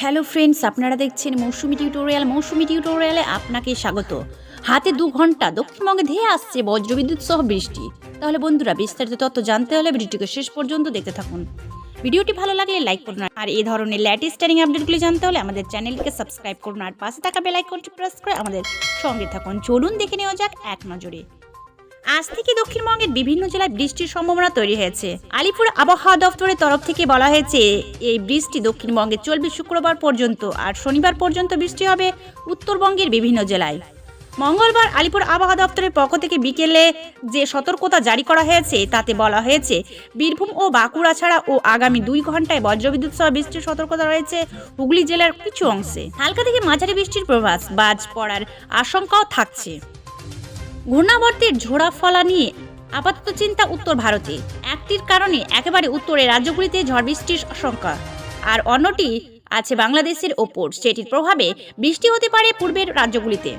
Hello friends, আপনারা দেখছেন মৌসুমি tutorial. মৌসুমি টিউটোরিয়ালে আপনাকে স্বাগত। হাতে দু ঘণ্টা দক্ষিণবঙ্গে ধেয়ে আসছে বজ্রবিদ্যুৎ সহ বৃষ্টি। তাহলে বন্ধুরা, বিস্তারিত তথ্য জানতে হলে ভিডিওটিকে শেষ পর্যন্ত দেখতে থাকুন। ভিডিওটি ভালো লাগলে লাইক করুন আর এই ধরনের ল্যাটেস্ট ট্রেনিং আপডেটগুলি জানতে হলে আমাদের চ্যানেলটিকে সাবস্ক্রাইব করুন আর পাশে থাকা বেল আইকনটি প্রেস করে আমাদের সঙ্গে থাকুন। চলুন দেখে নেওয়া যাক এক নজরে। আজ থেকে দক্ষিণবঙ্গের বিভিন্ন জেলায় বৃষ্টির সম্ভাবনা তৈরি হয়েছে। আলিপুর আবহাওয়া দপ্তরের তরফ থেকে বলা হয়েছে, এই বৃষ্টি দক্ষিণবঙ্গে চলবে শুক্রবার পর্যন্ত আর শনিবার পর্যন্ত বৃষ্টি হবে উত্তরবঙ্গের বিভিন্ন জেলায়। মঙ্গলবার আলিপুর আবহাওয়া দপ্তরের পক্ষ থেকে বিকেলে যে সতর্কতা জারি করা হয়েছে, তাতে বলা হয়েছে, বীরভূম ও বাঁকুড়া ছাড়া ও আগামী দুই ঘন্টায় বজ্রবিদ্যুৎ সহ বৃষ্টির সতর্কতা রয়েছে হুগলি জেলার কিছু অংশে। হালকা থেকে মাঝারি বৃষ্টির প্রভাস বাজ পড়ার আশঙ্কাও থাকছে। ঘূর্ণাবর্তের ঝোড়া ফলা নিয়ে আপাতত চিন্তা উত্তর ভারতে। একটির কারণে একেবারে উত্তরে রাজ্যগুলিতে ঝড় বৃষ্টির আশঙ্কা। আর অন্যটি আছে বাংলাদেশের ওপর। সেটির প্রভাবে বৃষ্টি হতে পারে পূর্বের রাজ্যগুলিতে।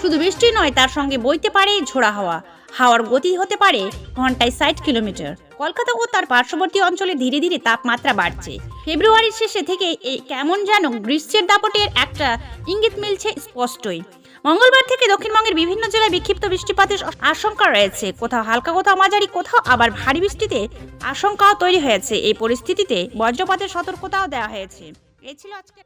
শুধু বৃষ্টি নয়, তার সঙ্গে বইতে পারে ঝোড়া হাওয়া। হাওয়ার গতি হতে পারে ঘন্টায় ষাট কিলোমিটার। কলকাতা ও তার পার্শ্ববর্তী অঞ্চলে ধীরে ধীরে তাপমাত্রা বাড়ছে। ফেব্রুয়ারির শেষে থেকে এই কেমন যেন গ্রীষ্মের দাপটের একটা ইঙ্গিত মিলছে স্পষ্টই। মঙ্গলবার থেকে দক্ষিণবঙ্গের বিভিন্ন জেলায় বিক্ষিপ্ত বৃষ্টিপাতের আশঙ্কা রয়েছে। কোথাও হালকা, কোথাও মাঝারি, কোথাও আবার ভারী বৃষ্টিতে আশঙ্কাও তৈরি হয়েছে। এই পরিস্থিতিতে বজ্রপাতের সতর্কতাও দেওয়া হয়েছে। এ ছিল আজকে